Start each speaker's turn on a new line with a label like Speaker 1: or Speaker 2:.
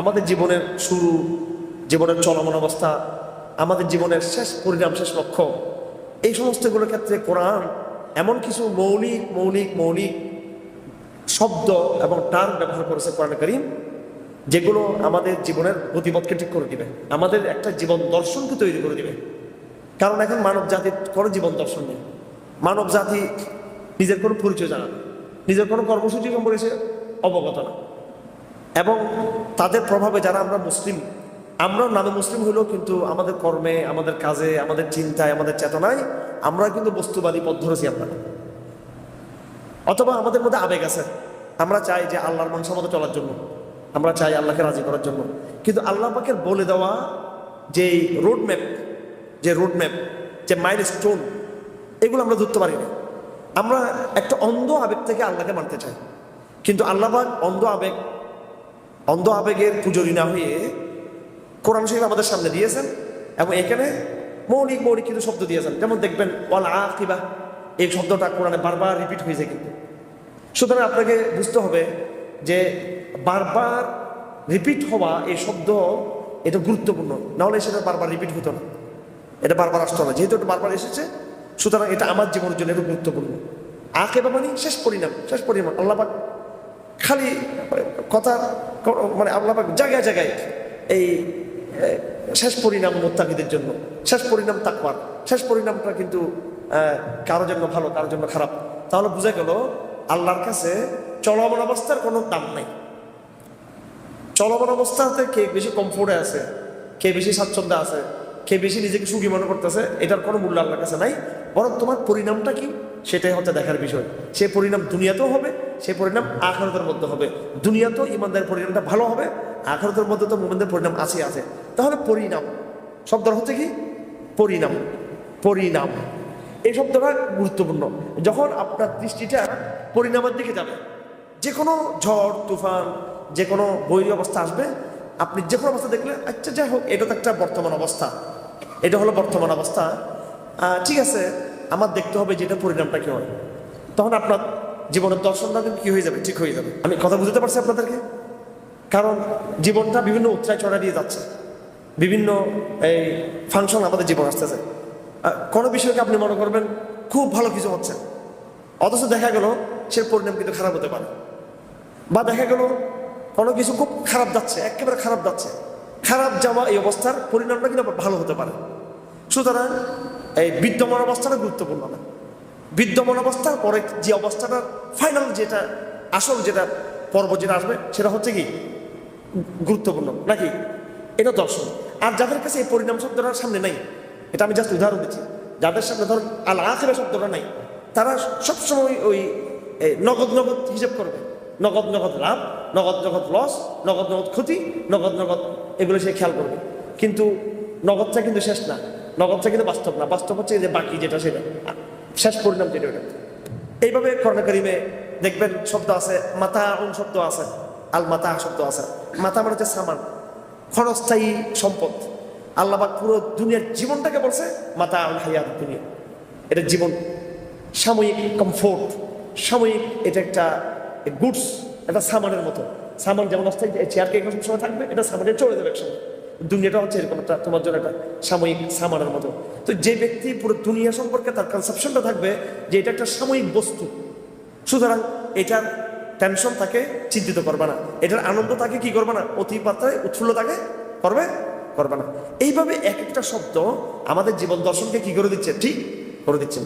Speaker 1: আমাদের জীবনের শুরু, জীবনের চলমান অবস্থা, আমাদের জীবনের শেষ পরিণাম, শেষ লক্ষ্য, এই সমস্তগুলোর ক্ষেত্রে কোরআন এমন কিছু মৌলিক মৌলিক মৌলিক শব্দ এবং টার্ম ব্যবহার করেছে কোরআন করিম, যেগুলো আমাদের জীবনের গতিপথকে ঠিক করে দিবে, আমাদের একটা জীবন দর্শনকে তৈরি করে দিবে। কারণ এখন মানব জাতির কোনো জীবন দর্শন নেই। মানব জাতি নিজের কোনো পরিচয় জানা নিজের কোনো কর্মসূচি সম্পর্কে অবগত না। এবং তাদের প্রভাবে যারা আমরা মুসলিম, আমরাও নামে মুসলিম হলেও কিন্তু আমাদের কর্মে, আমাদের কাজে, আমাদের চিন্তায়, আমাদের চেতনায় আমরা কিন্তু বস্তুবাদী পথ ধরেছি আমরা। অথবা আমাদের মধ্যে আবেগ আছে। আমরা চাই যে আল্লাহর মানুষের মতো চলার জন্য। আমরা চাই আল্লাহকে রাজি করার জন্য। কিন্তু আল্লাহ পাকের বলে দেওয়া যে রোড ম্যাপ যে রোড ম্যাপ যে মাইল স্টোন এগুলো আমরা ধরতে পারি না। আমরা একটা অন্ধ আবেগ থেকে আল্লাহকে মানতে চাই। কিন্তু আল্লাহ অন্ধ আবেগ অন্ধ আবেগের পুজোরি না হয়ে কোরআন শরীফ আমাদের সামনে দিয়েছেন এবং এখানে মৌলিক মৌলিক কিন্তু শব্দ দিয়েছেন। যেমন দেখবেন, ওয়াল আকিবা, এই শব্দটা কোরআনে বারবার রিপিট হয়েছে কিন্তু। সুতরাং আপনাকে বুঝতে হবে যে বারবার রিপিট হওয়া এই শব্দ, এটা গুরুত্বপূর্ণ। নাহলে সেটা বারবার রিপিট হতো না। এটা বারবার আসতো না। যেহেতু এটা বারবার এসেছে, সুতরাং এটা আমার জীবনের জন্য এটা গুরুত্বপূর্ণ। আকেবা মানে শেষ পরিণাম শেষ পরিণাম আল্লাহ খালি কথা মানে আল্লাহ পাক জায়গায় জায়গায় এই শেষ পরিণাম মোত্তাকিদের জন্য, শেষ পরিণাম তাকবার শেষ পরিণামটা কিন্তু কারোর জন্য ভালো কারোর জন্য খারাপ। তাহলে বোঝা গেল আল্লাহর কাছে চলমান অবস্থার কোনো দাম নেই। চলমান অবস্থাতে কে বেশি কমফোর্টে আছে, কে বেশি স্বাচ্ছন্দ্যে আছে, কে বেশি নিজেকে সুখী মনে করতেছে, এটার কোনো মূল্য আল্লাহর কাছে নাই। বরং তোমার পরিণামটা কি? সেটাই হচ্ছে দেখার বিষয়। সে পরিণাম দুনিয়াতেও হবে সে পরিণাম আখারতের মধ্যে হবে। দুনিয়াতেও ইমানদের পরিণামটা ভালো হবে, আখারতের মধ্যে তো মোমেনদের পরিণাম আছে আছে। তাহলে পরিণাম শব্দটা হচ্ছে কি? পরিণাম পরিণাম। এই শব্দটা গুরুত্বপূর্ণ। যখন আপনার দৃষ্টিটা পরিণামের দিকে যাবে যে কোনো ঝড়, তুফান যে কোনো বৈরী অবস্থা আসবে, আপনি যে কোনো অবস্থা দেখলে আচ্ছা যাই হোক, এটা তো একটা বর্তমান অবস্থা। এটা হলো বর্তমান অবস্থা। ঠিক আছে, আমার দেখতে হবে যে এটা পরিণামটা কি হয়। তখন আপনার জীবনের দর্শনটা কিন্তু কি হয়ে যাবে, ঠিক হয়ে যাবে? আমি কথা বুঝতে পারছি আপনাদেরকে? কারণ জীবনটা বিভিন্ন উচ্চায় চড়া দিয়ে যাচ্ছে। বিভিন্ন এই ফাংশন আমাদের জীবন আসতেছে। কোনো বিষয়কে আপনি মনে করবেন, খুব ভালো কিছু হচ্ছে। অথচ দেখা গেল, সে পরিণাম কিন্তু খারাপ হতে পারে। বা দেখা গেল, কোনো কিছু খুব খারাপ যাচ্ছে, একেবারে খারাপ যাচ্ছে। খারাপ যাওয়া এই অবস্থার পরিণামটা কিন্তু ভালো হতে পারে। সুতরাং এই বিদ্যমান অবস্থাটা গুরুত্বপূর্ণ। না বিদ্যমান অবস্থার পরে যে অবস্থাটা ফাইনাল যেটা, আসল যেটা পর্ব যেটা আসবে, সেটা হচ্ছে কি? গুরুত্বপূর্ণ, নাকি? এটা দর্শন আর যাদের কাছে এই পরিণাম শব্দটা সামনে নাই, এটা আমি জাস্ট উদাহরণ দিচ্ছি, যাদের সামনে ধর আল আখেরা শব্দটা নাই, তারা সবসময় ওই নগদ নগদ হিসেব করবে। নগদ নগদ লাভ, নগদ নগদ লস নগদ নগদ ক্ষতি, নগদ নগদ এগুলো সে খেয়াল করবে। কিন্তু নগদটা কিন্তু শেষ না, নগদটা কিন্তু বাস্তব না, বাস্তব হচ্ছে যে বাকি যেটা সেটা। শেষ পরিণাম যেটা ওটা। এইভাবে করোনা করিমে দেখবেন শব্দ আছে মাথা আউন শব্দ আছে, আল মাথা শব্দ আছে। মাথা মানে হচ্ছে সামান ক্ষণস্থায়ী সম্পদ। আল্লাহবাক পুরো দুনিয়ার জীবনটাকে বলছে মাথা আউন হাইয়াত দুনিয়া। এটা জীবন, সাময়িক কমফোর্ট সাময়িক এটা একটা গুডস একটা সামানের মতো। সামান যেমন অস্থায়ী চেয়ারকে সময় থাকবে, এটা সামানে চলে যাবে একসময়। দুনিয়াটা হচ্ছে এরকম একটা তোমার জন্য একটা সাময়িক সামানের মতো। তো যে ব্যক্তি পুরো দুনিয়া সম্পর্কে তার কনসেপশনটা থাকবে যে এটা একটা সাময়িক বস্তু। সুতরাং এটার টেনশন তাকে চিন্তিত করবে না। এটার আনন্দ তাকে কি করবে না? অতিমাত্রায় উৎফুল্ল তাকে করবে? করবে না। এইভাবে এক একটা শব্দ আমাদের জীবন দর্শনকে কি করে দিচ্ছে? ঠিক করে দিচ্ছেন